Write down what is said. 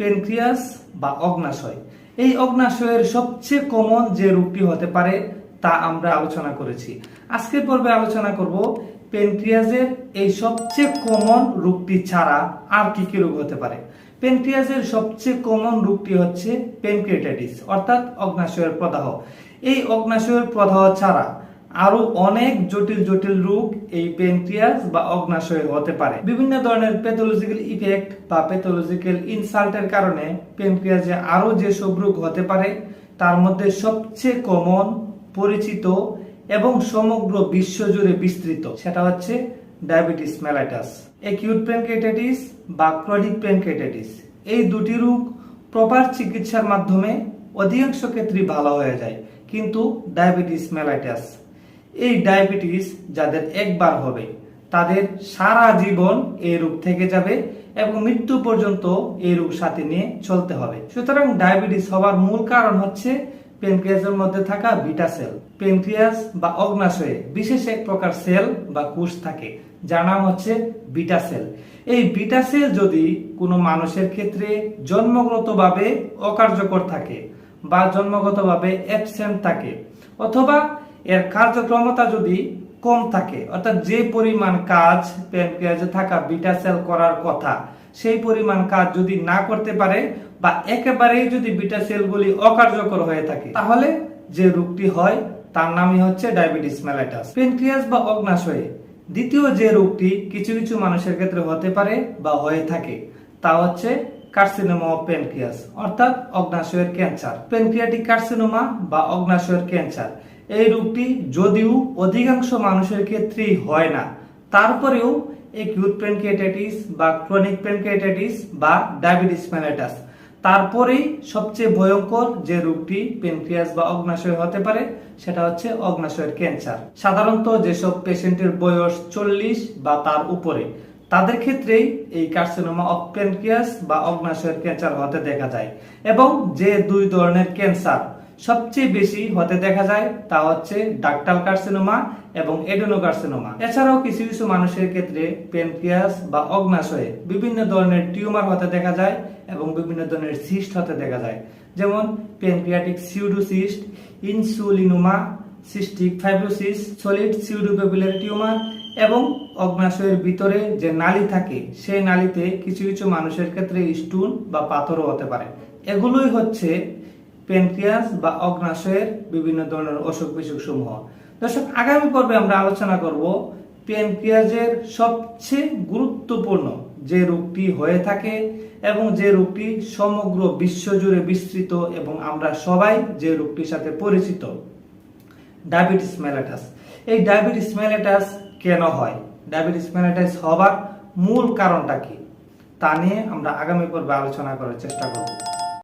Pancreas বা অগ্নাশয়। এই অগ্নাশয়ের সবচেয়ে কমন যে রোগটি হতে পারে তা আমরা আলোচনা করেছি। আজকের পর্বে আলোচনা করব পেনক্রিয়াসের এই সবচেয়ে কমন রোগটি ছাড়া আর কি কি রোগ হতে পারে। পেনক্রিয়াসের সবচেয়ে কমন রোগটি হচ্ছে পেনক্রিয়েটাইটিস, অর্থাৎ অগ্নাশয়ের প্রদাহ। এই অগ্নাশয়ের প্রদাহ ছাড়া আরও অনেক জটিল জটিল রোগ এই পেনক্রিয়াস বা অগ্নাশয়ের হতে পারে। বিভিন্ন ধরনের প্যাথোলজিক্যাল ইফেক্ট বা প্যাথোলজিক্যাল ইনসাল্টের কারণে পেনক্রিয়াসে আরও যেসব রোগ হতে পারে, তার মধ্যে সবচেয়ে কমন পরিচিত এবং সমগ্র বিশ্ব জুড়ে বিস্তৃত। সেটা হচ্ছে ডায়াবেটিস মেলাইটাস একিউট পেনক্রিয়েটাইটিস বা ক্রনিক পেনক্রিয়েটাইটিস এই দুটি রোগ প্রপার চিকিৎসার মাধ্যমে অধিকাংশ ক্ষেত্রেই ভালো হয়ে যায়, কিন্তু ডায়াবেটিস মেলাইটাস এই ডায়াবেটিস যাদের একবার হবে, তাদের সারা জীবন এই রোগ থেকে যাবে এবং মৃত্যু পর্যন্ত এই রোগ সাথে নিয়ে চলতে হবে। সুতরাং ডায়াবেটিস হওয়ার মূল কারণ হচ্ছে পেনক্রিয়াসের মধ্যে থাকা বিটা সেল। পেনক্রিয়াস বা অগ্নাশয়ে বিশেষ এক প্রকার সেল বা কোষ থাকে, যার নাম হচ্ছে বিটা সেল। এই বিটা সেল যদি কোনো মানুষের ক্ষেত্রে জন্মগতভাবে অকার্যকর থাকে বা জন্মগতভাবে অ্যাবসেন্ট থাকে, অথবা এর কার্যক্রমতা যদি কম থাকে, অর্থাৎ যে পরিমাণ কাজ প্যানক্রিয়াসে থাকা বিটা সেল করার কথা, সেই পরিমাণ কাজ যদি না করতে পারে বা একেবারেই যদি বিটা সেলগুলি অকার্যকর হয়ে থাকে, তাহলে যে রোগটি হয়, তার নামই হচ্ছে ডায়াবেটিস মেলাইটাস পেনক্রিয়াস বা অগ্নাশয়ে, দ্বিতীয় যে রোগটি কিছু কিছু মানুষের ক্ষেত্রে হতে পারে বা হয়ে থাকে, তা হচ্ছে কার্সিনোমা অফ প্যানক্রিয়াস অর্থাৎ অগ্নাশয়ের ক্যান্সার প্যানক্রিয়াটিক কার্সিনোমা বা অগ্নাশয়ের ক্যান্সার এই রোগটি যদিও অধিকাংশ মানুষের ক্ষেত্রেই হয় না, তারপরেও একিউট প্যানক্রিয়াটাইটিস বা ক্রনিক প্যানক্রিয়াটাইটিস বা ডায়াবেটিস মেলাইটাস তারপরেই সবচেয়ে ভয়ঙ্কর যে রোগটি পেনক্রিয়াস বা অগ্নাশয় হতে পারে, সেটা হচ্ছে অগ্নাশয়ের ক্যান্সার সাধারণত যেসব পেশেন্টের বয়স চল্লিশ বা তার উপরে, তাদের ক্ষেত্রেই এই কার্সিনোমা অফ প্যানক্রিয়াস বা অগ্নাশয়ের ক্যান্সার হতে দেখা যায় এবং যে দুই ধরনের ক্যান্সার সবচেয়ে বেশি হতে দেখা যায় তা হচ্ছে ডাক্টাল কার্সিনোমা এবং এডোনো এডেনোকার্সিনোমা। এছাড়াও কিছু কিছু মানুষের ক্ষেত্রে পেনক্রিয়াস বা অগ্নাশয়ে বিভিন্ন ধরনের টিউমার হতে দেখা যায় এবং বিভিন্ন ধরনের সিস্ট হতে দেখা যায়। যেমন pancreatic pseudocyst, insulinoma, cystic fibrosis, solid pseudopapillary tumour এবং অগ্নাশয়ের ভিতরে যে নালী থাকে, সেই নালীতে কিছু কিছু মানুষের ক্ষেত্রে স্টোন বা পাথরও হতে পারে। এগুলোই হচ্ছে পেনক্রিয়াস বা অগ্নাশয়ের বিভিন্ন ধরনের অসুখ বিসুখ সমূহ দর্শক, আগামী পর্বে আমরা আলোচনা করব পেনক্রিয়াসের সবচেয়ে গুরুত্বপূর্ণ যে রোগটি হয়ে থাকে এবং যে রোগটি সমগ্র বিশ্বজুড়ে বিস্তৃত এবং আমরা সবাই যে রোগটির সাথে পরিচিত, ডায়াবেটিস মেলাটাস। এই ডায়াবেটিস মেলাটাস কেন হয়? ডায়াবেটিস মেলাটাস হবার মূল কারণটা কি? তা নিয়ে আমরা আগামী পর্বে আলোচনা করার চেষ্টা করব।